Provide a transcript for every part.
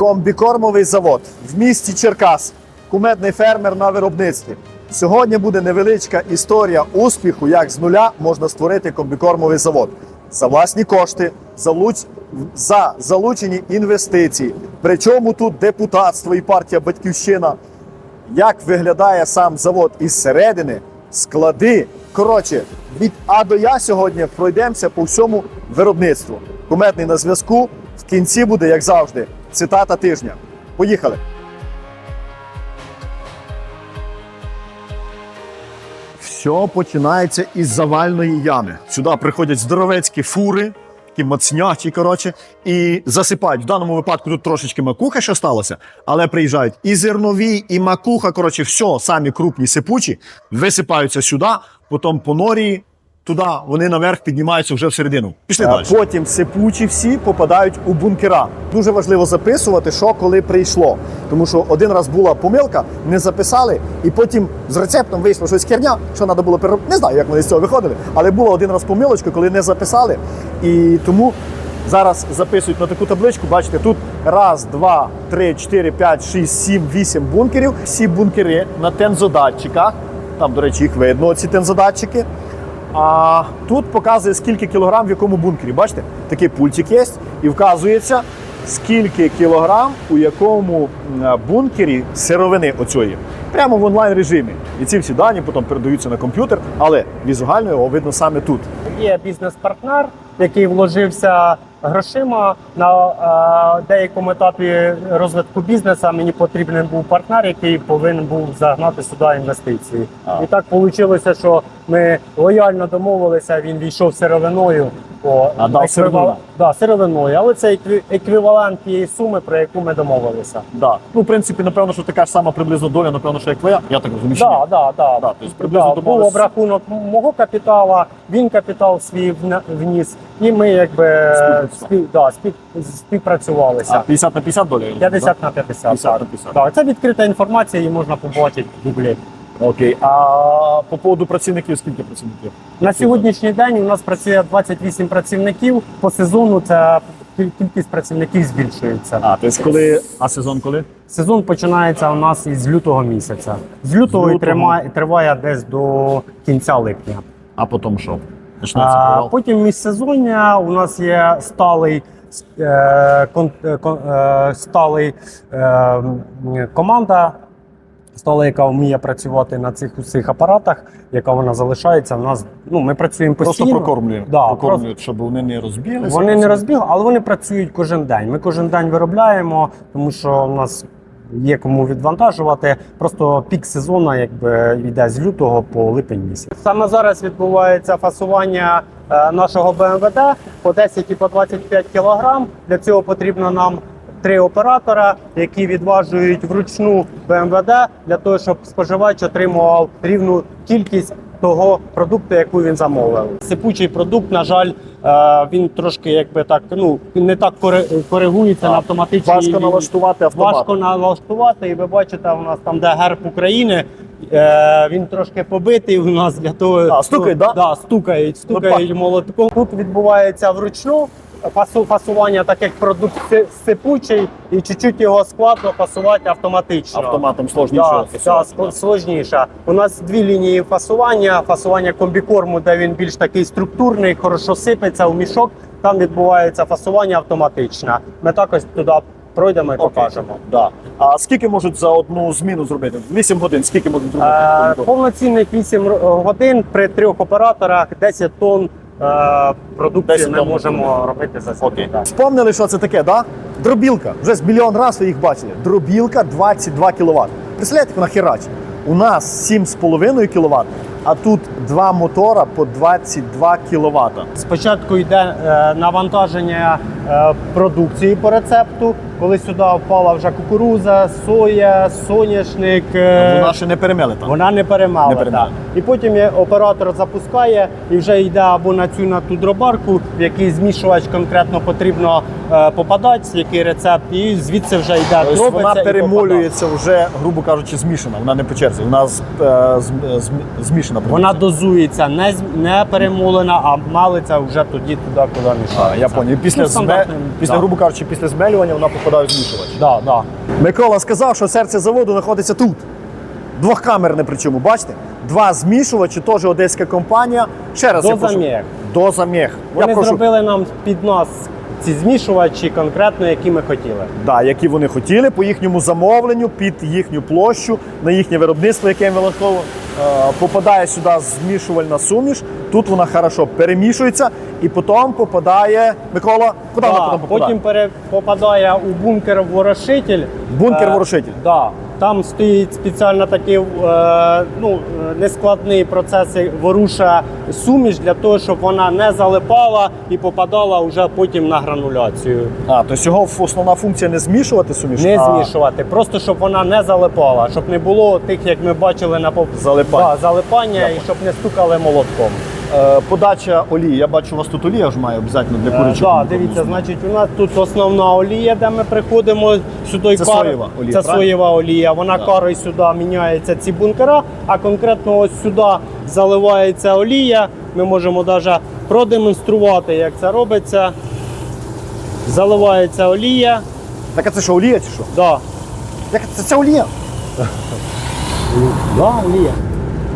Комбікормовий завод в місті Черкас. Кумедний фермер на виробництві. Сьогодні буде невеличка історія успіху, як з нуля можна створити комбікормовий завод. За власні кошти, за, за залучені інвестиції. Причому тут депутатство і партія Батьківщина. Як виглядає сам завод із середини, склади. Коротше, від А до Я сьогодні пройдемося по всьому виробництву. Куметний на зв'язку. В кінці буде, як завжди, цитата тижня. Поїхали. Все починається із завальної ями. Сюди приходять здоровецькі фури, такі мацняті, коротше, і засипають. В даному випадку тут трошечки макуха ще сталося, але приїжджають і зернові, і макуха. Коротше, все, самі крупні сипучі, висипаються сюди, потім по норі. Туди вони наверх піднімаються вже всередину. Пішли далі. Потім сипучі всі попадають у бункера. Дуже важливо записувати, що коли прийшло. Тому що один раз була помилка, не записали, і потім з рецептом вийшло щось херня, що треба було переробити. Не знаю, як вони з цього виходили, але була один раз помилочка, коли не записали. І тому зараз записують на таку табличку. Бачите, тут раз, два, три, чотири, п'ять, шість, сім, вісім бункерів. Всі бункери на тензодатчиках. Там, до речі, їх видно, ці тензодатчики. А тут показує, скільки кілограм в якому бункері. Бачите, такий пультик є, і вказується, скільки кілограм у якому бункері сировини оцієї. Прямо в онлайн режимі. І ці всі дані потім передаються на комп'ютер, але візуально його видно саме тут. Є бізнес-партнер, який вложився грошима на е, деякому етапі розвитку бізнесу. Мені потрібен був партнер, який повинен був загнати сюди інвестиції. А. І так вийшло, що ми лояльно домовилися. Він війшов сировиною. По А, дав сировину. Да, сировиною, але це екві- еквівалент тієї суми, про яку ми домовилися. Да. Ну, в принципі, напевно, що така ж сама приблизно доля, напевно, що як твоя. Я так розумію. що ні? Да, да, да. Да, тобто приблизно да, був домовились. обрахунок мого капітала, він капітал свій вна- вніс, і ми якби спів, да, спів, співпрацювалися. А, 50 на 50 доля? я розумію, 50 на 50. 50 так. на 50. Так, це відкрита інформація, її можна побачити в гуглі. Окей. А по поводу працівників, скільки працівників? На сьогоднішній день у нас працює 28 працівників. По сезону ця кількість працівників збільшується. А, тобто коли. А сезон коли? Сезон починається у нас із лютого місяця. З лютого, З і лютого. тримає, триває десь до кінця липня. А потім що? А, потім міжсезоння у нас є сталий, е, кон, е, кон, е, сталий е, команда, стала, яка вміє працювати на цих усіх апаратах, яка вона залишається. У нас ну ми працюємо Просто постійно. прокормлюють, Да, прокормлюють, щоб вони не розбіглися. Вони не розбігли, але вони працюють кожен день. Ми кожен день виробляємо, тому що у нас є кому відвантажувати. Просто пік сезону якби йде з лютого по липень місяць. Саме зараз відбувається фасування е, нашого БМВД по 10 і по 25 кг. Для цього потрібно нам. Три оператора, які відважують вручну БМВД для того, щоб споживач отримував рівну кількість того продукту, яку він замовив. Сипучий продукт, на жаль, е, він трошки якби так ну не так кори- коригується Так. на автоматичній Важко налаштувати автомат. важко налаштувати. І ви бачите, у нас там, де герб України. Е, він трошки побитий у нас для того. А, стукають, да? Да, стукають, стукають молотком. Тут відбувається вручну фасу, фасування, так як продукт сипучий, і чуть-чуть його складно фасувати автоматично. Автоматом сложніше. Да, да, ск- сложніше. У нас дві лінії фасування: фасування комбікорму, де він більш такий структурний, хорошо сипеться у мішок. Там відбувається фасування автоматичне. Ми також туди пройдемо і покажемо. Да. А скільки можуть за одну зміну зробити? 8 годин, скільки можуть зробити? Е, повноцінних 8 годин при трьох операторах 10 тонн продукції 10 ми можемо робити за Окей. Вспомнили, що це таке, да? Дробілка. Вже з мільйон разів ви їх бачили. Дробілка 22 кВт. Представляєте, вона херач. У нас 7,5 кВт, а тут два мотора по 22 кВт. Спочатку йде е, навантаження е, продукції по рецепту, коли сюди впала вже кукуруза, соя, соняшник. е, Вона ще не перемелена. Вона не перемала. Не перемала. так. І потім оператор запускає і вже йде або на цю на ту дробарку, в який змішувач конкретно потрібно е, попадати, який рецепт, і звідси вже йде Тобто дробиться вона перемолюється вже, грубо кажучи, змішана. Вона не по черзі. Вона з- е, зм- зм- змішана. Вона дозується не, з- не перемолена, а малиться вже тоді туди, куди А, мішається. я поняв. Після Ну, стандартна після да. грубо кажучи, після змелювання вона попадає в змішувач. Да, да. Микола сказав, що серце заводу знаходиться тут. Двохкамерне причому, бачите? Два змішувачі, теж одеська компанія. Ще раз я прошу. Дозамех. Вони я прошу, зробили нам під нас ці змішувачі конкретно, які ми хотіли. да, які вони хотіли по їхньому замовленню, під їхню площу, на їхнє виробництво, яке їм вилаково. Е, попадає сюди змішувальна суміш. Тут вона хорошо перемішується і потім попадає. Микола, куди вона потім попадає? потім пере, попадає у бункер ворошитель. Бункер-ворошитель. Е, да. Там стоїть спеціально такий е, ну, е, нескладний процес, як ворушує суміш для того, щоб вона не залипала і попадала вже потім на грануляцію. А, тобто його основна функція не змішувати суміш, Не а змішувати, просто щоб вона не залипала, щоб не було тих, як ми бачили на поп... Залипань. Да, залипання і щоб не стукали молотком. Е, подача олії. Я бачу, у вас тут олія ж має обов'язково для Так, дивіться, значить, у нас тут основна олія, де ми приходимо сюди. Це кар- соєва олія, Це правильно? соєва олія. Вона карою сюди міняється ці бункера, а конкретно ось сюди заливається олія. Ми можемо навіть продемонструвати, як це робиться. Заливається олія. Так а це що, олія чи що? Да. Як це, це олія? Да, олія.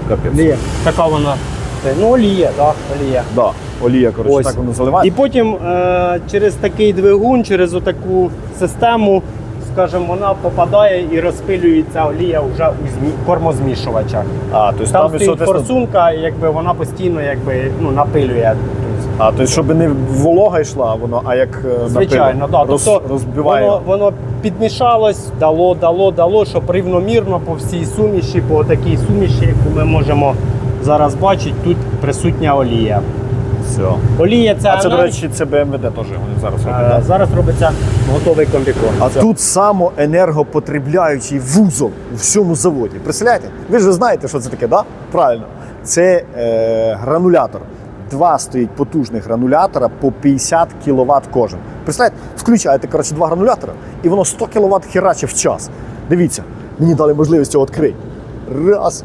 Капець. Олія. Така вона. Це, Ну, олія, да, олія. Да, олія, коротше, Ось. так воно заливає. І потім е, через такий двигун, через отаку систему, скажімо, вона попадає і розпилюється олія вже у змі... кормозмішувачах. А, тобто Там там, стоїть відсоточно- форсунка, і якби вона постійно якби, ну, напилює. А, тобто, щоб не волога йшла, воно, а як е, Звичайно, да. роз, тобто розбиває. воно, воно підмішалось, дало, дало, дало, щоб рівномірно по всій суміші, по такій суміші, яку ми можемо зараз бачити, тут присутня олія. Все. Олія це, А це, до речі, це БМВД теж вони зараз роблять. да? зараз робиться готовий комбікорм. А тут само енергопотребляючий вузол у всьому заводі. Представляєте? Ви ж знаєте, що це таке, да? Правильно. Це е, гранулятор. Два стоїть потужних гранулятора по 50 кВт кожен. Представляєте, включаєте коротше, два гранулятора, і воно 100 кВт хераче в час. Дивіться, мені дали можливість цього відкрити. Раз.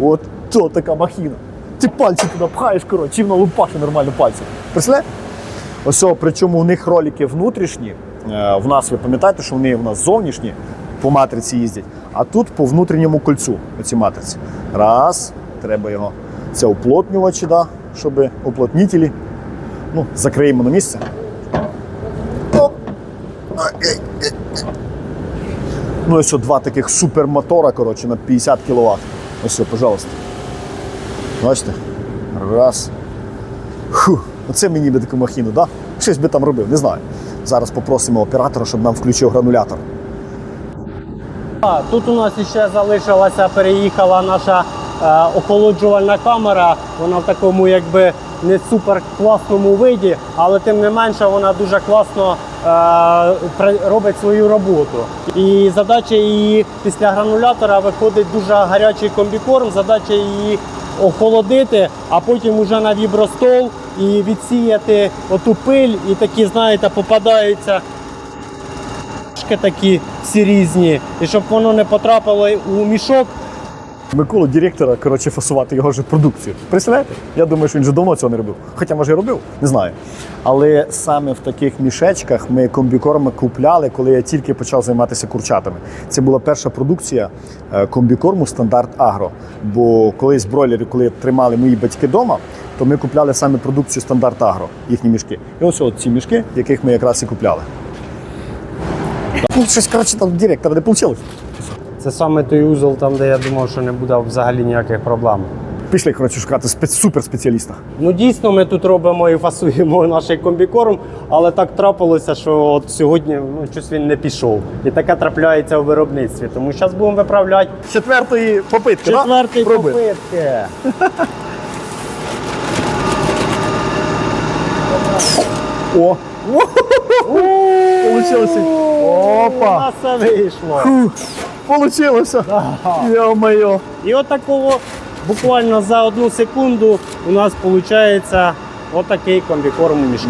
От то така махіна. Ти пальці туди пхаєш, коротше, і воно лупаше нормально пальці. Представляєте? Ось, причому у них ролики внутрішні. Е, В нас ви пам'ятаєте, що вони в нас зовнішні по матриці їздять, а тут по внутрішньому кольцу оці матриці. Раз, треба його. Це уплотнювачі, да, щоб уплотнітелі. Ну, закриємо на місце. Ну, ось два таких супермотора, коротше, на 50 кВт. Ось, пожалуйста. Бачите? Раз. Фу, оце мені би таку махіну, да? Щось би там робив, не знаю. Зараз попросимо оператора, щоб нам включив гранулятор. Тут у нас ще залишилася, переїхала наша е, охолоджувальна камера. Вона в такому якби не супер класному виді, але тим не менше вона дуже класно е, робить свою роботу. І задача її після гранулятора виходить дуже гарячий комбікорм. Задача її охолодити, а потім уже на вібростол і відсіяти оту пиль, і такі, знаєте, попадаються такі всі різні, і щоб воно не потрапило у мішок. Миколу, директора, коротше, фасувати його ж продукцію. Представляєте? Я думаю, що він вже давно цього не робив. Хоча, може, і робив, не знаю. Але саме в таких мішечках ми комбікорми купляли, коли я тільки почав займатися курчатами. Це була перша продукція е, комбікорму стандарт Агро. Бо колись бройлери, коли тримали мої батьки вдома, то ми купляли саме продукцію стандарт Агро, їхні мішки. І ось от ці мішки, яких ми якраз і купляли. Ну, щось, коротше, там директора не вийшло. Це саме той узол, там, де я думав, що не буде взагалі ніяких проблем. Пішли, коротше, шукати спец- суперспеціаліста. Ну дійсно, ми тут робимо і фасуємо наш комбікорм, але так трапилося, що от сьогодні ну, щось він не пішов. І таке трапляється у виробництві. Тому зараз будемо виправляти Четвертої попитки, да? четвертий Пробуємо. попитки. О! Получилося. У Опа! нас все вийшло. Получилося! Йо-моє! І от такого буквально за одну секунду у нас виходить отакий комбікорм у мішку.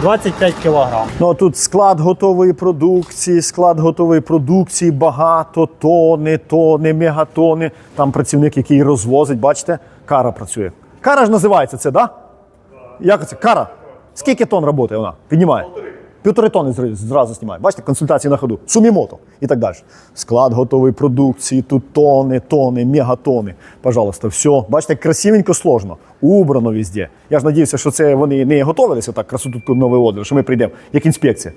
25 кг. Ну а тут склад готової продукції, склад готової продукції, багато тони, тони, мегатони. Там працівник, який розвозить, бачите, кара працює. Кара ж називається це, так? Да? Як це? Кара. Скільки тонн працює вона? Піднімає? Півтори тони зразу знімає. Бачите, консультації на ходу. Сумімото і так далі. Склад готової продукції, тут тони, тони, мегатони. Пожалуйста, все. Бачите, красивенько, сложно. Убрано везде. Я ж надіюся, що це вони не готувалися так красоту тут навиводили, що ми прийдемо, як інспекція.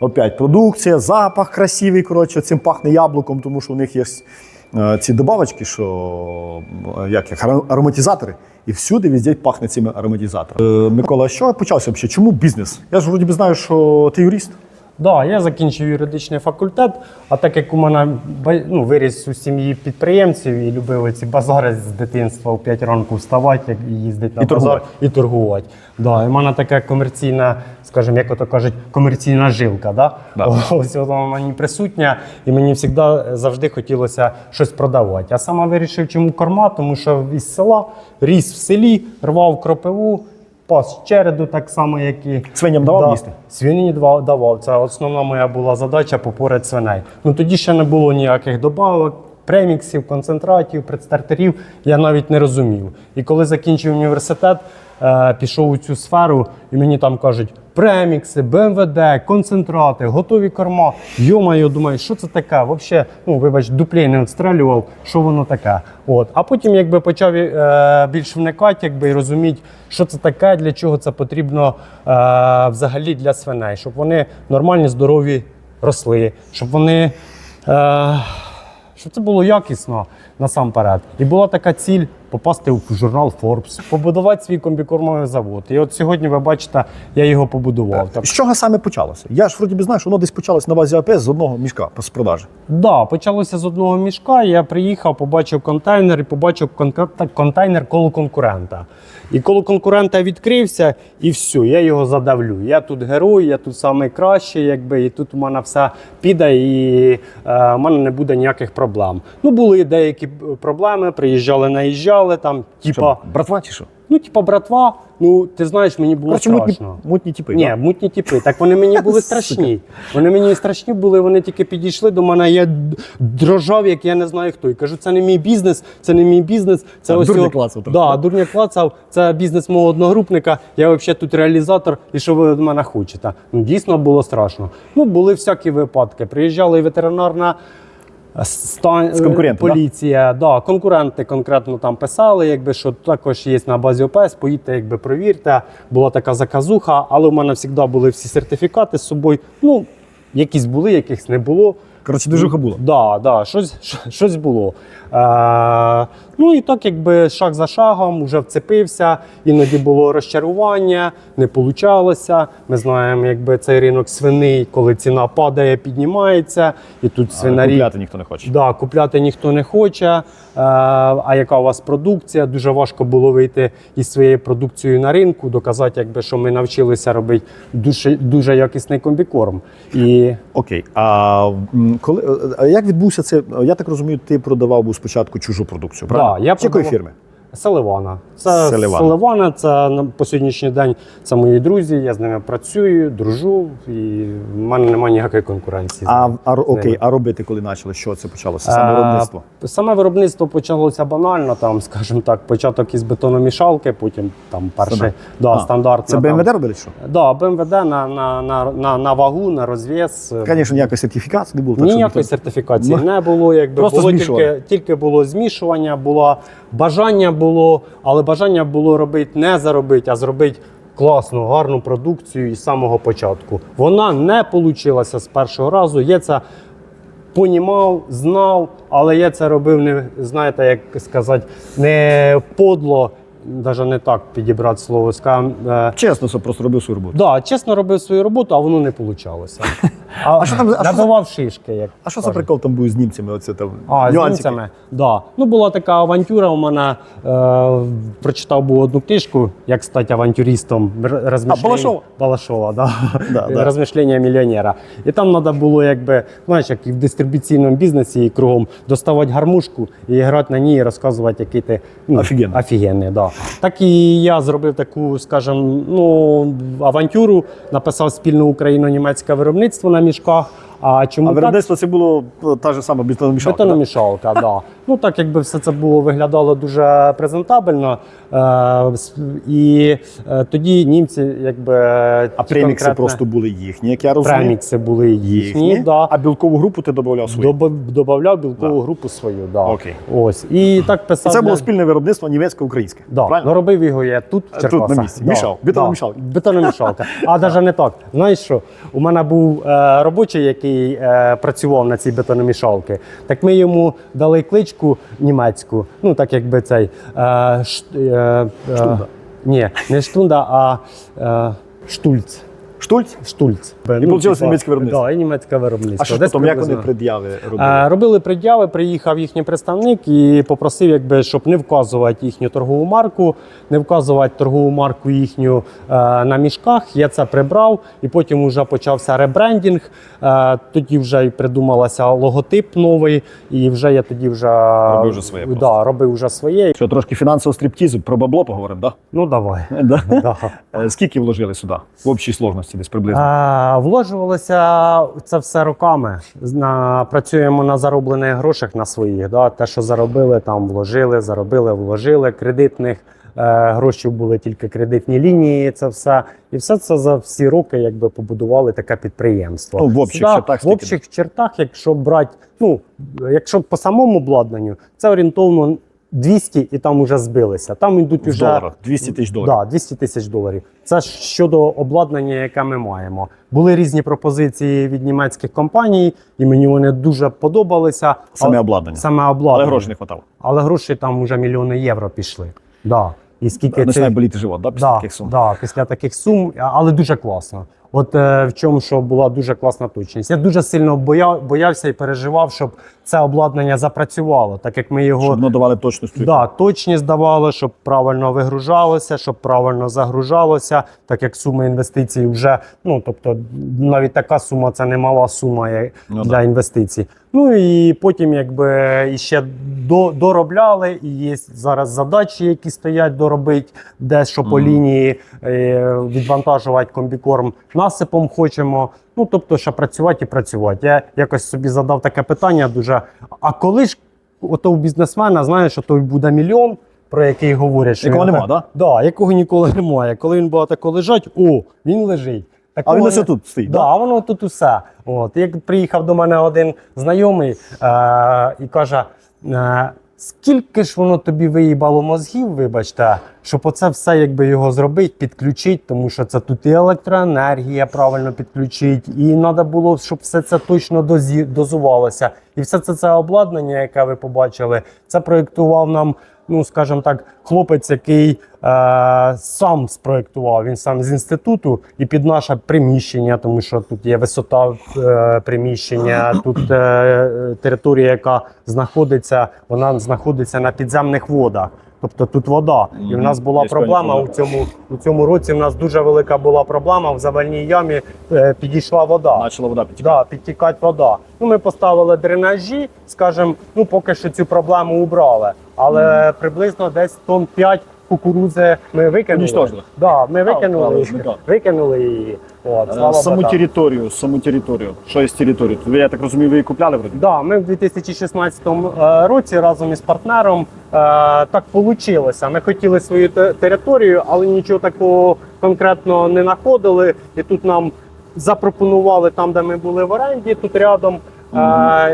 Опять продукція, запах красивий, коротше, цим пахне яблуком, тому що у них є ці добавочки, що е, як їх, ароматизатори. І всюди везде пахне цими ароматизаторами. Е, Микола, що почався взагалі? Чому бізнес? Я ж вроді знаю, що ти юрист. Да, я закінчив юридичний факультет, а так як у мене ну, виріс у сім'ї підприємців і любив ці базари з дитинства у 5 ранку вставати і їздити на І базар торгувати. і торгувати. Да, і в мене така комерційна, скажімо, як ото кажуть, комерційна жилка. Да? Да. Ось вона мені присутня, і мені завжди, завжди хотілося щось продавати. А саме вирішив, чому корма, тому що із села ріс в селі, рвав кропиву. Пас череду так само, як і Свиням давав їсти? Свині давав. Це основна моя була задача попорити свиней. Ну тоді ще не було ніяких добавок, преміксів, концентратів, предстартерів. Я навіть не розумів. І коли закінчив університет, е, пішов у цю сферу, і мені там кажуть. Премікси, БМВД, концентрати, готові корма. Йомаю, думаю, що це таке? Взагалі, ну вибач, дуплей не відстрелював, що воно таке. От. А потім якби почав е, більш вникати, якби і розуміти, що це таке, для чого це потрібно е, взагалі для свиней, щоб вони нормальні, здорові росли, щоб вони. Е, щоб це було якісно насамперед. І була така ціль попасти в журнал Forbes, побудувати свій комбікормовий завод. І от сьогодні ви бачите, я його побудував. Так. З чого саме почалося? Я ж вроді би знаю, що воно десь почалось на базі АПС з одного мішка з продажі. Да, почалося з одного мішка. Я приїхав, побачив контейнер і побачив кон- контейнер коло конкурента. І коли конкурента відкрився, і все, я його задавлю. Я тут герой, я тут найкращий, якби, і тут у мене все піде, і е, в мене не буде ніяких проблем. Ну, були деякі е, проблеми, приїжджали, наїжджали там, типа, братва чи що? Ну, типа, братва, ну ти знаєш, мені було мутні, страшно. мутні типи. Ні, да? мутні типи. Так вони мені були страшні. Вони мені страшні були, вони тільки підійшли до мене. Я дрожав, як я не знаю хто. І кажу, це не мій бізнес, це не мій бізнес. Це А, ось дурня його- клацав да? дурня клацав. Це бізнес мого одногрупника. Я взагалі тут реалізатор. І що ви від мене хочете? Ну дійсно було страшно. Ну були всякі випадки. Приїжджала і ветеринарна. Стан... З конкурентом, да? поліція, да? конкуренти конкретно там писали, якби що також є на базі ОПС, поїдьте, якби провірте. Була така заказуха, але в мене завжди були всі сертифікати з собою. Ну, якісь були, якихось не було. Коротше, дуже була. Да, да, щось, щось було. Е, ну і так, якби шаг за шагом, вже вцепився, іноді було розчарування, не получалося. Ми знаємо, якби цей ринок свиний, коли ціна падає, піднімається, і тут свинарі. Купляти ніхто не хоче. Да, купляти ніхто не хоче. Е, а яка у вас продукція? Дуже важко було вийти із своєю продукцією на ринку, доказати, якби, що ми навчилися робити дуже, дуже якісний комбікорм. І Окей. А коли а як відбувся це? Я так розумію, ти продавав був спочатку чужу продукцію. Правильно? Да, я З якої фірми? Селивана. Це Селивана. Селивана, це на по сьогоднішній день це мої друзі. Я з ними працюю, дружу, і в мене немає ніякої конкуренції. А, а окей, а робити коли почали? Що це почалося? Саме виробництво? Е, Саме виробництво почалося банально, там, скажімо так, початок із бетономішалки, потім там перший Стандарт. да, А, стандартна. Це БМВД робили що? Да, БМВД на, на, на, на, на вагу, на розв'яз. Звісно, ніякої сертифікації не було. так Ніякої сертифікації Ну, не було. Якби просто було тільки, тільки було змішування, було бажання було, але бажання було робити не заробити, а зробити класну, гарну продукцію із самого початку. Вона не вийшла з першого разу. Я це понімав, знав, але я це робив не знаєте, як сказати, не подло. Навіть не так підібрати слово. Скажем, е, Чесно, що просто робив свою роботу. Да, чесно робив свою роботу, а воно не вийшло. А, що там- а що набивав шишки, як А що за кажуть. прикол там був з німцями? Оце там А, з нюансики? німцями? Да. Ну, була така авантюра у мене. Е, прочитав був одну книжку, як стати авантюристом. Р- розмишлення- А, Балашова? Балашова, да. Да, да. Розмишлення мільйонера. І там треба було, якби, знаєш, як і в дистрибуційному бізнесі і кругом, доставати гармошку і грати на ній, і розказувати, який ти ну, Офігенний. офігенний. Да. Так і я зробив таку, скажімо, ну, авантюру, написав спільне україно-німецьке виробництво на мішках. А чому А так? виробництво це було е, та ж сама бетономішалка. да? Бетономішалка, да. Ну так якби все це було виглядало дуже презентабельно. Е, і е, тоді німці, якби А премікси конкретне- просто були їхні, як я розумію. премікси були їхні. Да. А білкову групу ти додавав свою. Додавав білкову Да. групу свою. Да. Окей. Ось. І так І писав. це було спільне виробництво німецько-українське. Да, Правильно? ну робив його я тут, в Тут на місці. Мішав. Бетономішалка. Да. Бетономішалка. А навіть не так. Знаєш що? У мене був е, робочий, який е, працював на цій бетономішалці. Так ми йому дали кличку німецьку. Ну, так якби цей. Е, ш, е, е, Штунда. Ні, не штунда, а е, штульц. Штульц? Штульц. І получилось німецьке виробництво. Так, і німецьке виробництво. А що Десь потім, як вони пред'яви робили? Е, Робили пред'яви, приїхав їхній представник і попросив, якби, щоб не вказувати їхню торгову марку, не вказувати торгову марку їхню е, на мішках. Я це прибрав, і потім вже почався ребрендінг. Е, тоді вже і придумалася логотип новий, і вже я тоді вже Робив вже своє просто. Да, робив вже своє. Що, трошки фінансового стриптізу, про бабло поговоримо, так? Ну давай. Да? Да. Е, Скільки вложили сюди? В общій сложності десь приблизно. Е, Вложувалося це все роками. На, працюємо на зароблених грошах на своїх. Да? Те, що заробили, там вложили, заробили, вложили. Кредитних е, грошей були тільки кредитні лінії. Це все. І все це за всі роки якби побудували таке підприємство. Ну, в общих Да, чертах В общих чертах, якщо брати, ну, якщо по самому обладнанню, це орієнтовно 200 і там вже збилися. Там йдуть уже доларах. 200 тисяч доларів. Да, 200 тисяч доларів. Це ж щодо обладнання, яке ми маємо. Були різні пропозиції від німецьких компаній, і мені вони дуже подобалися. Саме обладнання. Саме обладнання. Але грошей не хватало. Але гроші там вже мільйони євро пішли. Да. І скільки Починає це... боліти живот, да, після да, таких сум? Да, після таких сум, а- але дуже класно. От е, в чому що була дуже класна точність. Я дуже сильно боя, боявся і переживав, щоб це обладнання запрацювало, так як ми його Щоб надавали точну стрільбу. Да, точність давали, щоб правильно вигружалося, щоб правильно загружалося, так як сума інвестицій вже, ну тобто навіть така сума це не мала сума Ну, для інвестицій. Ну і потім, якби іще до, доробляли, і є зараз задачі, які стоять доробити, дещо по лінії е, відвантажувати комбікорм насипом хочемо. Ну тобто, ще працювати і працювати. Я якось собі задав таке питання дуже. А коли ж ото у бізнесмена, знаєш, що той буде мільйон, про який говорять, що Якого він нема, так- да? Да, якого ніколи немає. Коли він буде тако лежать, о, він лежить. А він Такого ось тут стоїть, Да, да? воно тут усе. От. Як приїхав до мене один знайомий е- і каже: е- скільки ж воно тобі виїбало мозгів, вибачте, щоб оце все якби його зробити, підключити, тому що це тут і електроенергія правильно підключити, і треба було, щоб все це точно дозі- дозувалося. І все це, це обладнання, яке ви побачили, це проєктував нам. Ну, скажімо так, хлопець, який е, сам спроектував, він сам з інституту і під наше приміщення, тому що тут є висота е, приміщення, тут е, територія, яка знаходиться, вона знаходиться на підземних водах. Тобто тут вода. І в нас була проблема у цьому, у цьому році. У нас дуже велика була проблема. В завальній ямі е, підійшла вода. Почала вода підтікати. Да, підтікати вода. Ну, ми поставили дренажі, скажімо, ну поки що цю проблему убрали. Але приблизно десь тонн 5 кукурудзи ми викинули. Уничтожили? Да, ми викинули, правильно, викинули її. От, Е, слава Саму Богу. територію, саму територію. Що є з територією? Ви, Я так розумію, ви її купляли вроді? Да, ми в 2016 е, році разом із партнером е, так вийшло. Ми хотіли свою те- територію, але нічого такого конкретно не знаходили. І тут нам запропонували там, де ми були в оренді, тут рядом.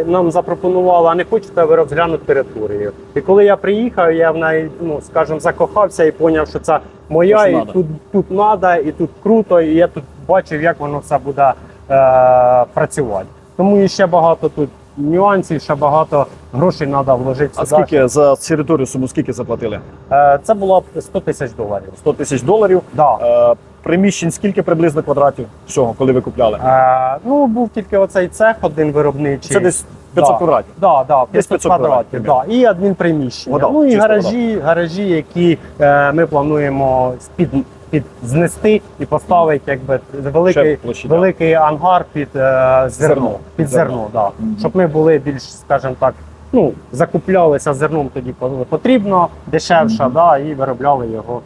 Нам запропонували, а не хочете ви розглянути територію. І коли я приїхав, я в неї, ну скажімо, закохався і зрозумів, що це моя, Що і надо. тут тут треба, і тут круто, і я тут бачив, як воно все буде е, працювати. Тому і ще багато тут нюансів, ще багато грошей треба вложити А сюди. скільки за територію суму скільки заплатили? Е, Це було 100 тисяч доларів. 100 тисяч доларів. Да. Е, приміщень скільки приблизно квадратів всього, коли ви купляли? Е, ну, був тільки оцей цех один виробничий. Це десь 500 Да. квадратів. Да, да, 500, 500 квадратів. квадратів, Да. І адмінприміщення. Вода, ну і чиста гаражі, гаражі, які е, ми плануємо під, під знести і поставити якби великий, площадя. великий ангар під е, зерно. Зерно. Під Зерно. зерно, да. Щоб ми були більш, скажімо так, ну, закуплялися зерном тоді, коли потрібно, дешевше, да, і виробляли його.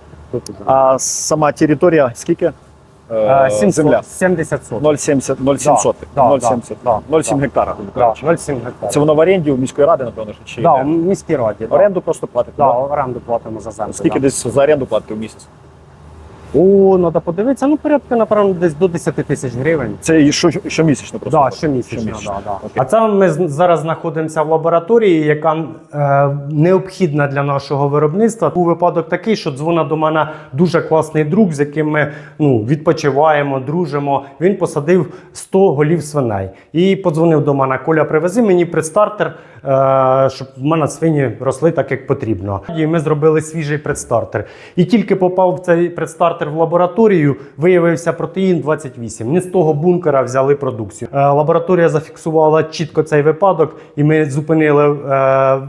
А сама територія скільки? е, 700, земля. 70 соток. 0,70 0,7 Да, да, 0,70 да, 0,7 да. гектара. грубо Да, кажучи. 0,7 гектарів. Це воно в оренді у міської ради, напевно, чи да, йде? в міській раді. Да. оренду просто платите. Да, да? оренду платимо за землю. Скільки да. десь за оренду платите в місяць? О, треба подивитися. Ну, порядка, напевно, десь до 10 тисяч гривень. Це і що, щомісячно просто? Да, щомісячно, Щомісячно. да, да. Окей. А це ми зараз знаходимося в лабораторії, яка е, необхідна для нашого виробництва. Був випадок такий, що дзвонить до мене дуже класний друг, з яким ми ну, відпочиваємо, дружимо. Він посадив 100 голів свиней. І подзвонив до мене: Коля, привези мені предстартер, щоб в мене свині росли так, як потрібно. І ми зробили свіжий предстартер. І тільки попав цей предстартер в лабораторію, виявився протеїн 28. Не з того бункера взяли продукцію. Е, лабораторія зафіксувала чітко цей випадок, і ми зупинили е,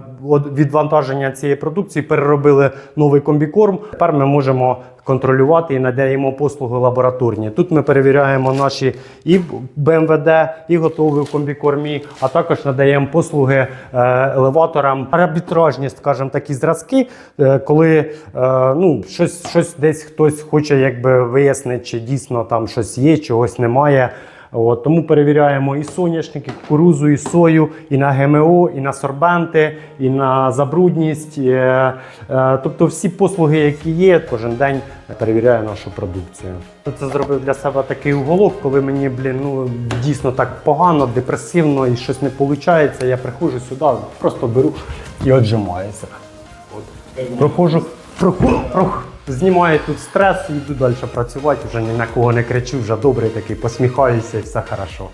відвантаження цієї продукції, переробили новий комбікорм. Тепер ми можемо контролювати і надаємо послуги лабораторні. Тут ми перевіряємо наші і БМВД, і готові в комбікормі, а також надаємо послуги е, елеваторам. Арбітражні, скажімо, такі зразки, е, коли е, ну, щось, щось десь хтось хоче якби вияснити, чи дійсно там щось є, чогось немає. От, тому перевіряємо і соняшник, і кукурузу, і сою, і на ГМО, і на сорбенти, і на забрудність. Е, е, тобто всі послуги, які є, кожен день перевіряю нашу продукцію. Це зробив для себе такий уголок, коли мені блін, ну, дійсно так погано, депресивно і щось не виходить. Я приходжу сюди, просто беру і. Проходжу, проходжу, проходжу. Знімаю тут стрес іду далі працювати, вже ні на кого не кричу, вже добрий такий, посміхаюся і все хорошо.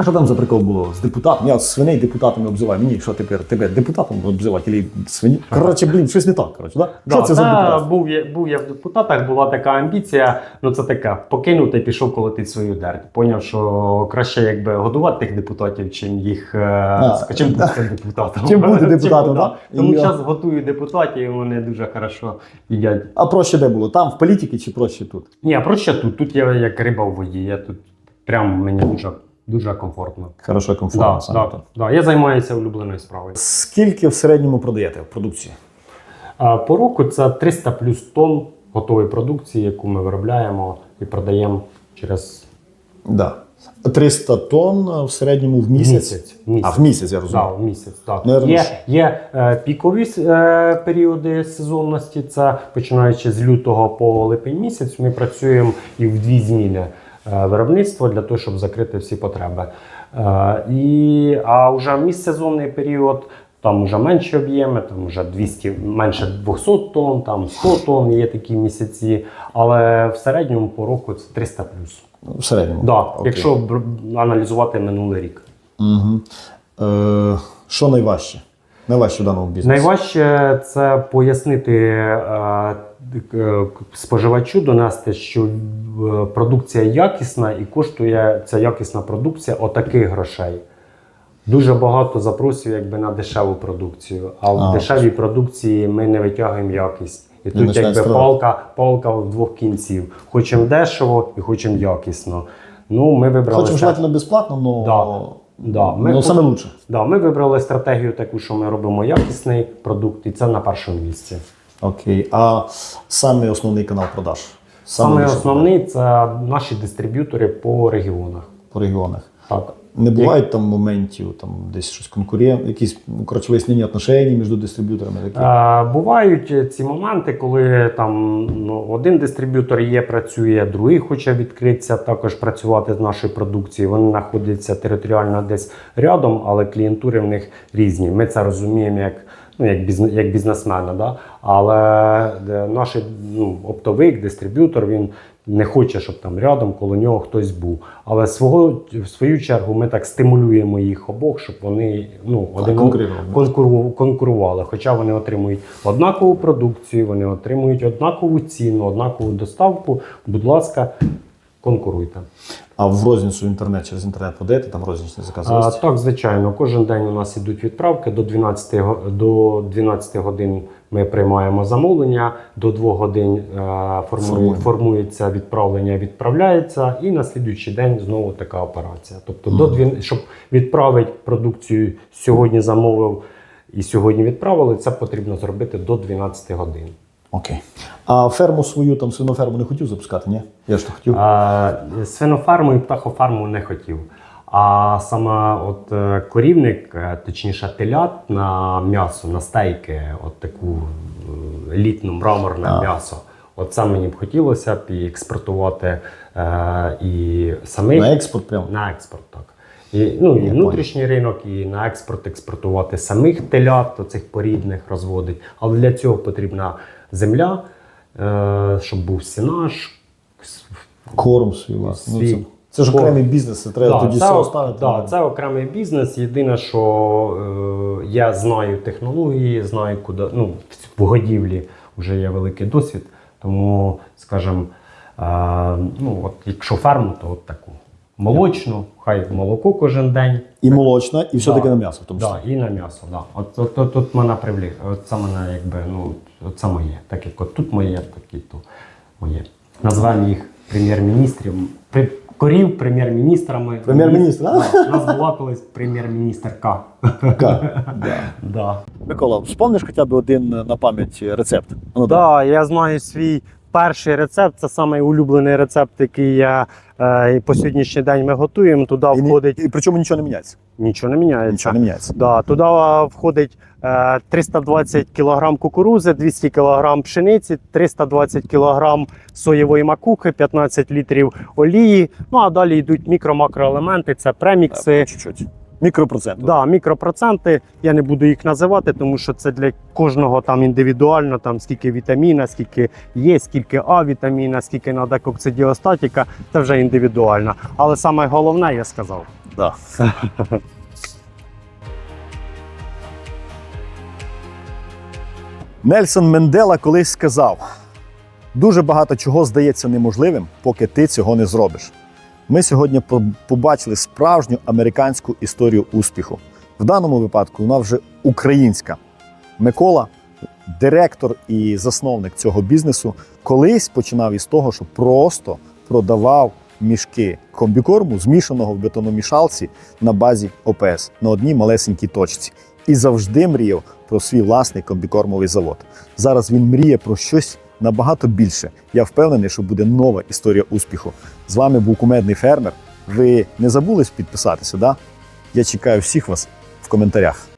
А що там за прикол було з депутатом? Я свиней депутатами обзиваю. Мені що тепер тебе депутатом обзивати, свині? Коротше, блін, щось не так. Коротше, да? Що Да, це за депутат? був, я, був я в депутатах, була така амбіція, ну це така, покинув та й пішов колотити свою дерть. Поняв, що краще якби годувати тих депутатів, чим їх а, чим бути депутатом. Чим бути депутатом, да? Тому І, зараз готую депутатів, і вони дуже хорошо їдять. А проще де було? Там в політиці чи проще тут? Ні, а проще тут. Тут я як риба в воді. Я тут прям мені дуже, дуже комфортно. Хорошо, комфортно. Да, саме да, так. да. Я займаюся улюбленою справою. Скільки в середньому продаєте в продукції? А По року це 300 плюс тонн готової продукції, яку ми виробляємо і продаємо через Да. 300 тонн в середньому в місяць. місяць. місяць. А в місяць я розумію. Да, в місяць, так. Я є що- є е, пікові е, періоди сезонності, це починаючи з лютого по липень місяць. Ми працюємо і в дві зміни е, виробництва для того, щоб закрити всі потреби. Е, і, а вже в міжсезонний період. Там вже менші об'єми, там вже 200, менше 200 тонн, там 100 тонн є такі місяці, але в середньому по року це 300 плюс. В середньому. Да, Окей. якщо аналізувати минулий рік. Угу. Е, що найважче? Найважче в даному бізнесі? Найважче це пояснити е, споживачу, донести, що е, продукція якісна і коштує ця якісна продукція отаких грошей. Дуже багато запросів якби на дешеву продукцію, а в А, дешевій продукції ми не витягуємо якість. І тут якби палка, палка в двох кінців. Хочемо дешево і хочемо якісно. Ну, ми вибрали Хочемо желательно безплатно, але Да. Да. Ми ну, саме лучше. Да, ми вибрали стратегію таку, що ми робимо якісний продукт, і це на першому місці. Окей. А саме основний канал продаж? Саме лучше основний це наші дистриб'ютори по регіонах. по регіонах. Так. Не бувають там моментів, там десь щось конкурент, якісь ну, коротше вияснення отношень між дистриб'юторами. Такі. Е, бувають ці моменти, коли там ну, один дистриб'ютор є, працює, другий хоче відкритися, також працювати з нашою продукцією. Вони знаходяться територіально десь рядом, але клієнтури в них різні. Ми це розуміємо як. Ну, як, бізне, як бізнесмена, да? але е, наш ну, оптовик, дистриб'ютор, він не хоче, щоб там рядом коло нього хтось був. Але свого, в свою чергу ми так стимулюємо їх обох, щоб вони ну, один конкурували. конкурували. Хоча вони отримують однакову продукцію, вони отримують однакову ціну, однакову доставку. Будь ласка, конкуруйте. А в розницю інтернет через інтернет подаєте, там рознічні закази. А, так, звичайно, кожен день у нас ідуть відправки. До 12, до 12 годин ми приймаємо замовлення, до 2 годин е, формує, формується відправлення, відправляється, і на слідуючий день знову така операція. Тобто, до дві- щоб відправити продукцію сьогодні замовив і сьогодні відправили, це потрібно зробити до 12 годин. Окей. А ферму свою, там свиноферму не хотів запускати, ні? Я ж то хотів. А, свиноферму і птахоферму не хотів. А саме от е, корівник, е, точніше телят на м'ясо, на стейки, от таку е, літну мраморне А. м'ясо. От це мені б хотілося б і експортувати е, і самих На експорт прямо. на експорт, так. І, ну, і внутрішній ринок, і на експорт експортувати самих телят, оцих порідних розводить. Але для цього потрібна земля, е, щоб був сінаж. Корм свій власний. Ну, це, це ж окремий бізнес, це треба Да, тоді все оставити. да, це окремий бізнес. Єдине, що е, я знаю технології, знаю, куди ну, в годівлі вже є великий досвід. Тому, скажімо, е, ну, от, якщо ферму, то от таку. Молочну, хай молоко кожен день. І молочна, і все-таки Да. на м'ясо. В тому числі. Да, і на м'ясо. Да. От, от, от, от мене привлік. От це мене якби, ну, от це моє. Так як от тут моє, так і тут моє. Назвемо їх прем'єр-міністрів. При, корів прем'єр-міністрами. Прем'єр-міністр, а? Да, У нас була колись прем'єр-міністерка. Ка. Да. Да. Микола, вспомниш хоча б один на пам'ять рецепт? Ну, Да, я знаю свій перший рецепт. Це найулюблений рецепт, який я е, і по сьогоднішній день ми готуємо. Туди І, входить і причому нічого не міняється. нічого не міняється. Нічого не міняється. Да, туди входить е, 320 кг кукурузи, 200 кг пшениці, 320 кг соєвої макухи, 15 літрів олії. Ну а далі йдуть мікро-макроелементи, це премікси. Чуть-чуть. Мікропроцент. Да, мікропроценти. Я не буду їх називати, тому що це для кожного там індивідуально, там скільки вітаміна, скільки є, скільки А вітаміна, скільки треба коксидіостатіка, це вже індивідуально. Але саме головне я сказав. Да. Нельсон Мендела колись сказав: дуже багато чого здається неможливим, поки ти цього не зробиш. Ми сьогодні побачили справжню американську історію успіху. В даному випадку вона вже українська. Микола, директор і засновник цього бізнесу, колись починав із того, що просто продавав мішки комбікорму, змішаного в бетономішалці на базі ОПС на одній малесенькій точці. І завжди мріяв про свій власний комбікормовий завод. Зараз він мріє про щось набагато більше. Я впевнений, що буде нова історія успіху. З вами був кумедний фермер. Ви не забулись підписатися, да? Я чекаю всіх вас в коментарях.